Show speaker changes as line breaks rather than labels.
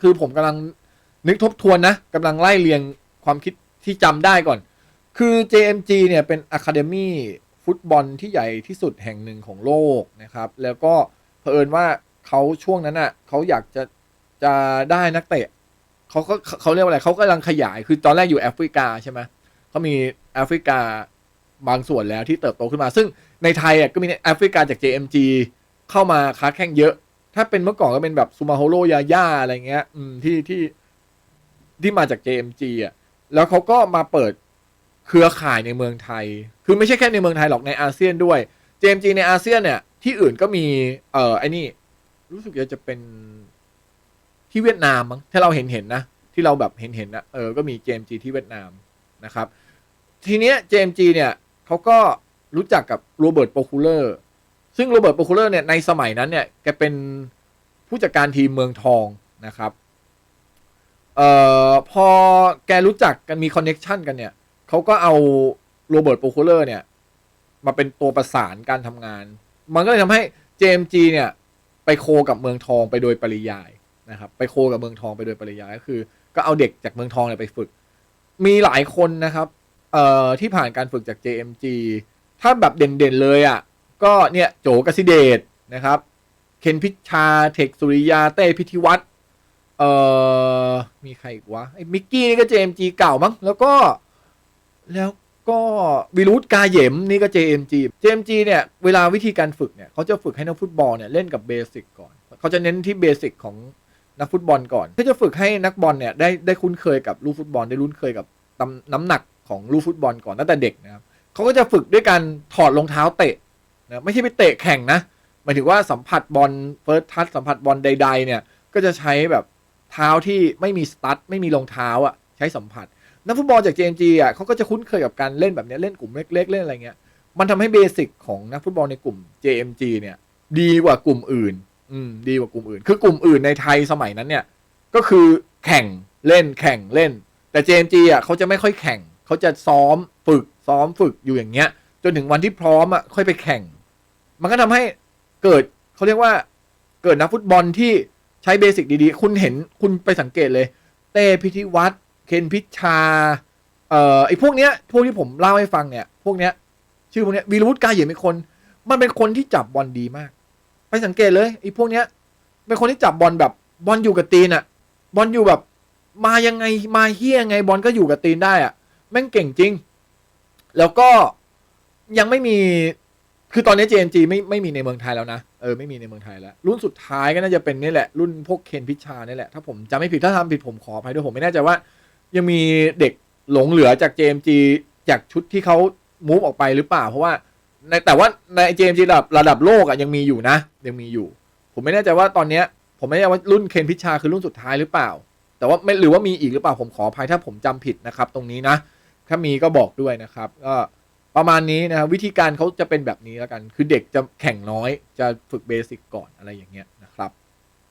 คือผมกำลังนึกทบทวนนะกำลังไล่เรียงความคิดที่จำได้ก่อน คือ JMG เนี่ยเป็นอะคาเดมี่ฟุตบอลที่ใหญ่ที่สุดแห่งหนึ่งของโลกนะครับ แล้วก็เผอิญว่าเขาช่วงนั้นอะเขาอยากจะจะได้นักเตะเขาก็เขาเรียกว่าอะไรเขากำลังขยายคือตอนแรกอยู่แอฟริกาใช่ไหมเขามีแอฟริกาบางส่วนแล้วที่เติบโตขึ้นมา ซึ่งในไทยอะก็มีแอฟริกาจาก JMG เข้ามาค้าแข่งเยอะ ถ้าเป็นเมื่อก่อนก็เป็นแบบซูมาโฮโรยาย่าอะไรเงี้ย อืมที่ที่ที่มาจาก JMG อะ แล้วเขาก็มาเปิดเครือข่ายในเมืองไทย คือไม่ใช่แค่ในเมืองไทยหรอกในอาเซียนด้วย JMG ในอาเซียนเนี่ย ที่อื่นก็มี เอ่อไอ้นี่ รู้สึกจะเป็นที่เวียดนามมั้งถ้าเราเห็นเห็นนะที่เราแบบเห็นเห็นนะเออก็มี JMG ที่เวียดนามนะครับ ทีเนี้ย JMG เนี่ยเขาก็รู้จักกับโรเบิร์ตโปคูเลอร์ ซึ่งโรเบิร์ตโปคูเลอร์เนี่ยในสมัยนั้นเนี่ยแกเป็นผู้จัดการทีมเมืองทองนะครับเอ่อพอแกรู้จักกันมีคอนเน็ชันกันเนี่ยเขาก็เอาโรเบิร์ตโปคูเลอร์เนี่ยมาเป็นตัวประสานการทำงาน มันก็เลยทำให้ JMG เนี่ยไปโคกับเมืองทองไปโดยปริยายนะครับไปโคกับเมืองทองไปโดยปริยายก็คือ ก็เอาเด็กจากเมืองทองเนี่ยไปฝึก มีหลายคนนะครับเอ่อที่ผ่านการฝึกจาก JMG ถ้าแบบเด่นๆเลยอะ ก็เนี่ยโจกสิเดชนะครับ เคนพิชชาเทคสุริยาเต้พิธิวัตรเอ่อมีใครอีกวะไอ้มิกกี้นี่ก็ JMG เก่ามั้งแล้วก็แล้วก็วิรุธกาเหยมนี่ก็ JMG JMG เนี่ยเวลาวิธีการฝึกเนี่ยเขาจะฝึกให้นักฟุตบอลเนี่ยเล่นกับเบสิกก่อนเขาจะเน้นที่เบสิกของนักฟุตบอลก่อนเพื่อจะฝึกให้นักบอลเนี่ยได้ได้คุ้นเคยกับลูกฟุตบอลได้คุ้นเคยกับตำน้ำหนักของลูกฟุตบอลก่อนตั้งแต่เด็กนะครับเขาก็จะฝึกด้วยการถอดรองเท้าเตะ นะไม่ใช่ไปเตะแข่งนะหมายถึงว่าสัมผัสบอลเฟิร์สทัชสัมผัสบอลใด ๆ เนี่ย ก็จะใช้แบบเท้าที่ไม่มีสตั๊ดไม่มีรองเท้าอะใช้สัมผัสนักฟุตบอลจาก JMG อะเขาก็จะคุ้นเคยกับการเล่นแบบนี้เล่นกลุ่มเล็ก ๆ เล่นอะไรเงี้ย มันทำให้เบสิกของนักฟุตบอลในกลุ่ม JMG เนี่ย ดีกว่ากลุ่มอื่น อืม ดีกว่ากลุ่มอื่น คือกลุ่มอื่นในไทยสมัยนั้นเนี่ย ก็คือแข่งเล่นแข่งเล่น แต่ JMG อะเขาจะไม่ค่อยแข่งเขาจะซ้อมฝึกซ้อมฝึกอยู่อย่างเงี้ย จนถึงวันที่พร้อมอะค่อยไปแข่ง มันก็ทำให้เกิดเขาเรียกว่าเกิดนักฟุตบอลที่ใช้เบสิกดีๆ คุณเห็นคุณไปสังเกตเลย เต้พิธิวัตรเคนพิชชา เอ่อไอพวกเนี้ยพวกที่ผมเล่าให้ฟังเนี่ย พวกเนี้ย ชื่อพวกเนี้ยวีรวุฒิกาเหยียเป็นคน มันเป็นคนที่จับบอลดีมาก ไปสังเกตเลยไอพวกเนี้ย เป็นคนที่จับบอลแบบบอลอยู่กับตีนอะบอลอยู่แบบ มายังไงมาเฮี้ยยังไงบอลก็อยู่กับตีนได้อะแม่งเก่งจริง แล้วก็ยังไม่มี คือตอนนี้ JMG ไม่ไม่มีในเมืองไทยแล้วนะ เออไม่มีในเมืองไทยแล้ว รุ่นสุดท้ายก็น่าจะเป็นนี่แหละ รุ่นพวกเคนพิชานี่แหละ ถ้าผมจำไม่ผิดถ้าทำผิดผมขออภัยด้วยผมไม่แน่ใจว่า ยังมีเด็กหลงเหลือจาก JMG จากชุดที่เขามูฟออกไปหรือเปล่า เพราะว่าในแต่ว่าใน JMG ระดับระดับโลกอะยังมีอยู่นะ ยังมีอยู่ ผมไม่แน่ใจว่าตอนเนี้ย ผมไม่แน่ใจว่ารุ่นเคนพิชชาคือรุ่นสุดท้ายหรือเปล่า แต่ว่าไม่หรือว่ามีอีกหรือเปล่าผมขออภัยถ้าผมจำผิดนะครับ ตรงนี้นะ ถ้ามีก็บอกด้วยนะครับก็ ประมาณนี้นะครับวิธีการเขาจะเป็นแบบนี้แล้วกัน คือเด็กจะแข่งน้อยจะฝึกเบสิกก่อนอะไรอย่างเงี้ยนะครับ